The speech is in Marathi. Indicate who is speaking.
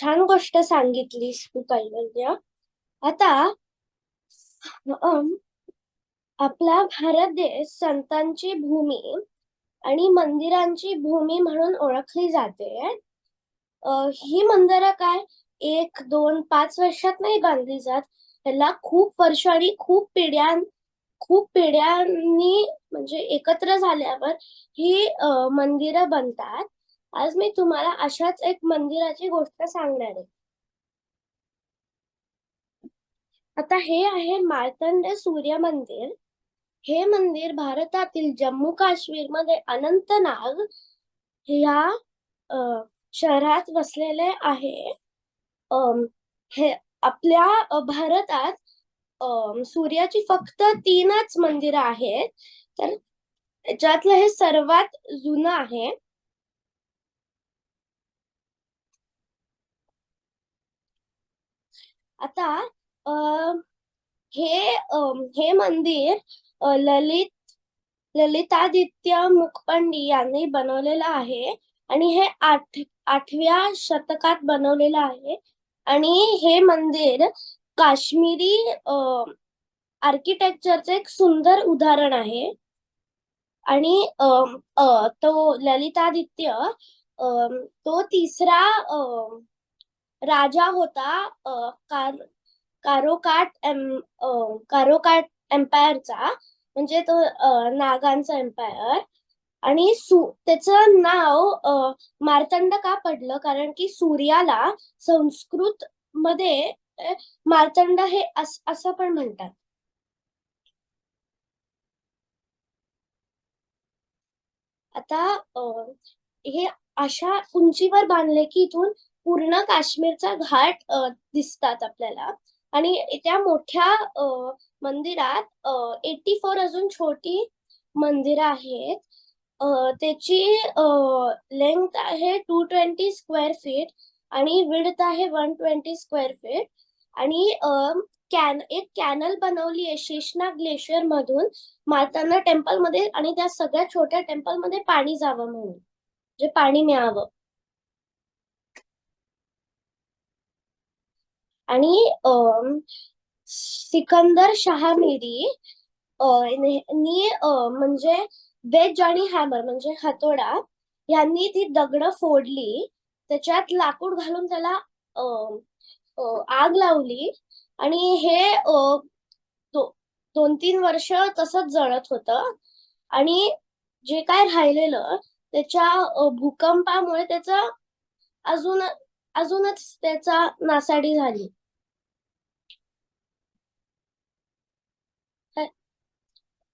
Speaker 1: छान गोष्ट सांगितलीस तू कैवल्य. आता आपला भारत देश संतांची भूमी आणि मंदिरांची भूमी म्हणून ओळखली जाते. ही मंदिरं काय? एक दोन पाच वर्षात नाही बांधली जात. त्याला खूप वर्ष आणि खूप पिढ्यां खूप पिढ्यांनी म्हणजे एकत्र झाल्यावर ही मंदिरं बनतात. आज मी तुम्हाला अशाच एक मंदिराची गोष्ट सांगणार आहे. आता हे आहे मार्तंड सूर्य मंदिर. हे मंदिर भारतातील जम्मू काश्मीरमध्ये अनंतनाग या शहरात वसलेले आहे. हे आपल्या भारतात सूर्याची फक्त तीनच मंदिरं आहेत. तर त्याच्यातलं हे सर्वात जुनं आहे. आता अ, हे हे मंदिर अ, ललित ललितादित्य मुखपंडी यांनी बनवलेलं आहे आणि हे आठ आठव्या शतकात बनवलेलं आहे. आणि हे मंदिर काश्मीरी आर्किटेक्चरचं एक सुंदर उदाहरण आहे. आणि अ, तो ललितादित्य अ तो तिसरा अ राजा होता कार कारोकाट एम कारोकाट एम्पायरचा म्हणजे तो नागांचा एम्पायर. आणि सु त्याचं नाव मार्तंड का पडलं? कारण की सूर्याला संस्कृत मध्ये मार्तंड हे अस- असं पण म्हणतात. आता हे अशा उंचीवर बांधले की इथून पूर्ण काश्मीरचा घाट दिसतात आपल्याला. आणि त्या मोठ्या मंदिरात एटी फोर अजून छोटी मंदिरं आहेत. त्याची लेंथ आहे टू ट्वेंटी स्क्वेअर फीट आणि विड्थ आहे वन ट्वेंटी स्क्वेअर फीट आणि कॅन एक कॅनल बनवली आहे शेषनाग ग्लेशियर मधून मारताना टेम्पलमध्ये आणि त्या सगळ्या छोट्या टेम्पलमध्ये पाणी जावं म्हणून. जे पाणी मिळावं. आणि सिकंदर शहामिरी अ, नी म्हणजे वेज आणि हॅमर म्हणजे हातोडा यांनी ती दगड फोडली. त्याच्यात लाकूड घालून त्याला आग लावली. आणि हे दो- दोन तीन वर्ष तसंच जळत होतं. आणि जे काय राहिलेलं त्याच्या भूकंपामुळे त्याचा अजून अजूनच त्याचा नासाडी झाली.